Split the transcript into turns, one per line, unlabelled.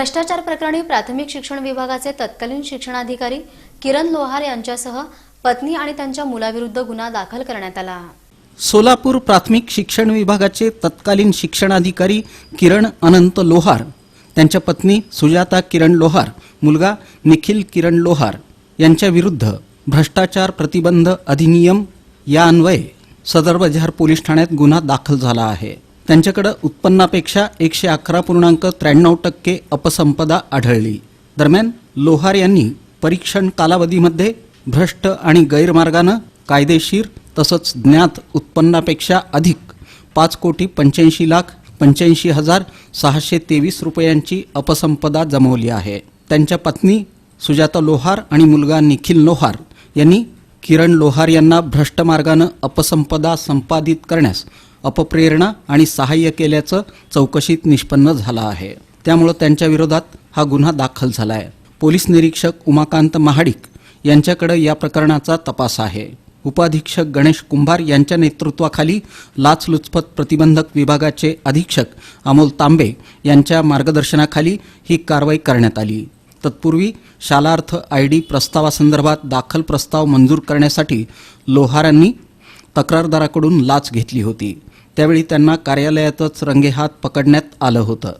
भ्रष्टाचार प्रकरणी प्राथमिक शिक्षण विभागाचे तत्कालीन शिक्षणाधिकारी किरण लोहार यांच्यासह पत्नी आणि त्यांच्या मुलाविरुद्ध गुन्हा दाखल करण्यात आला.
सोलापूर प्राथमिक शिक्षण विभागाचे तत्कालीन शिक्षणाधिकारी किरण अनंत लोहार त्यांच्या पत्नी सुजाता किरण लोहार मुलगा निखिल किरण लोहार यांच्या विरुद्ध भ्रष्टाचार प्रतिबंध अधिनियम या अन्वये सदर बजार पोलीस ठाण्यात गुन्हा दाखल झाला आहे. त्यांच्याकडे उत्पन्नापेक्षा एकशे अकरा पूर्णांक त्र्याण्णव टक्के अपसंपदा आढळली. दरम्यान लोहार यांनी परीक्षण कालावधीमध्ये भ्रष्ट आणि गैरमार्गानं कायदेशीर तसंच ज्ञात उत्पन्नापेक्षा अधिक पाच कोटी पंच्याऐंशी लाख पंच्याऐंशी हजार सहाशे तेवीस रुपयांची अपसंपदा जमवली आहे. त्यांच्या पत्नी सुजाता लोहार आणि मुलगा निखिल लोहार यांनी किरण लोहार यांना भ्रष्ट मार्गानं अपसंपदा संपादित करण्यास अपप्रेरणा आणि सहाय्य केल्याचं चौकशीत निष्पन्न झालं आहे. त्यामुळं त्यांच्या विरोधात हा गुन्हा दाखल झाला आहे पोलीस निरीक्षक उमाकांत महाडिक यांच्याकडे या प्रकरणाचा तपास आहे. उपाधीक्षक गणेश कुंभार यांच्या नेतृत्वाखाली लाचलुचपत प्रतिबंधक विभागाचे अधीक्षक अमोल तांबे यांच्या मार्गदर्शनाखाली ही कारवाई करण्यात आली. तत्पूर्वी शालार्थ आय डी प्रस्तावासंदर्भात दाखल प्रस्ताव मंजूर करण्यासाठी लोहारांनी तक्रारदाराकडून लाच घेतली होती. त्यावेळी त्यांना कार्यालयातच रंगेहात पकडण्यात आलं होतं.